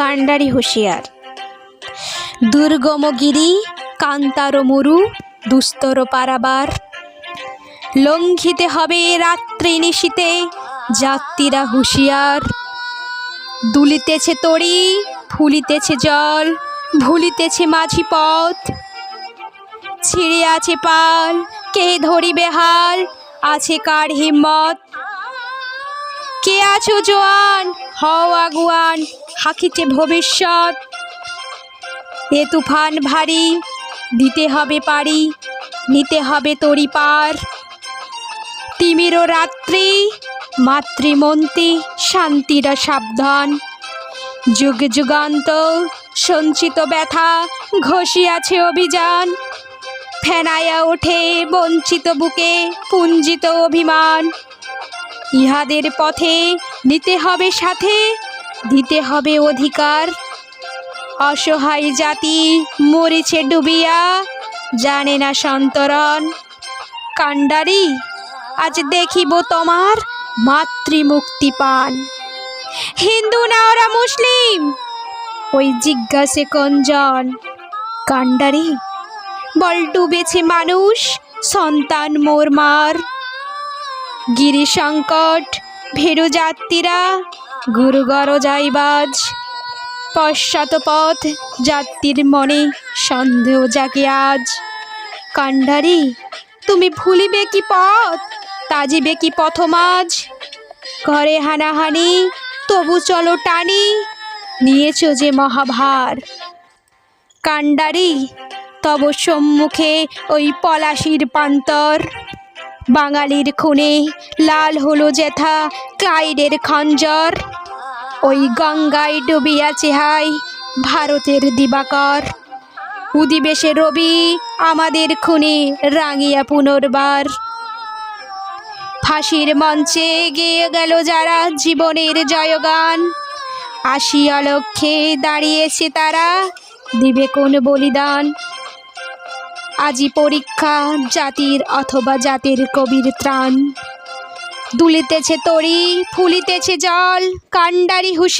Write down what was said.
কাণ্ডারি হুঁশিয়ার। দুর্গম গিরি কান্তার মরু দুস্তর পারাবার। লঙ্ঘিতে হবে রাত্রি নিশীতে যাত্রীরা হুঁশিয়ার। দুলিতেছে তড়ি ফুলিতেছে জল, ভুলিতেছে মাঝি পথ। ছিঁড়ে আছে পাল, কে ধরিবে হাল? আছে কার হিম্মত? কে আছো জোয়ান? হও আগুয়ান হাকিছে ভবিষ্যৎ। এ তুফান ভারী, দিতে হবে পারি, নিতে হবে তরি পার। তিমিরও রাত্রি, মাতৃমন্ত্রী, শান্তিরা সাবধান। যুগ যুগান্ত সঞ্চিত ব্যথা, ঘষিয়াছে অভিযান। ফেনায়া ওঠে বঞ্চিত বুকে, পুঞ্জিত অভিমান। ইহাদের পথে নিতে হবে সাথে, দিতে হবে অধিকার। অসহায় জাতি মরিছে ডুবিয়া, জানে না সন্তরণ। কাণ্ডারি, আজ দেখিব তোমার মাতৃমুক্তি পান। হিন্দু না ওরা মুসলিম? ওই জিজ্ঞাসে কঞ্জন। কাণ্ডারি, বল ডুবেছে মানুষ, সন্তান মোর মার। গিরি সংকট ভেরু যাত্রীরা গুরুগর যাইবাজ। পশ্চাৎ পথ যাত্রীর মনে সন্দেহ জাগে আজ। কাণ্ডারি তুমি ভুলিবে কি পথ? তাজিবে কি পথমাজ ঘরে হানাহানি, তবু চলো টানি। নিয়েছ যে মহাভার। কাণ্ডারি তব সম্মুখে ওই পলাশির পান্তর। বাঙালির খুনে লাল হলো যেথা ক্লাইডের খঞ্জর। ওই গঙ্গায় ডুবিয়া চেহাই ভারতের দিবাকর। উদিবেশে রবি আমাদের খুনে রাঙিয়া পুনর্বার। ফাঁসির মঞ্চে গিয়ে গেল যারা জীবনের জয়গান। আসিয়া লক্ষ্যে দাঁড়িয়েছে তারা, দিবে কোন বলিদান? আজি পরীক্ষা জাতির অথবা জাতির কবির ত্রাণ। দুলিতেছে তরি ফুলিতেছে জল কান্ডারি হুশি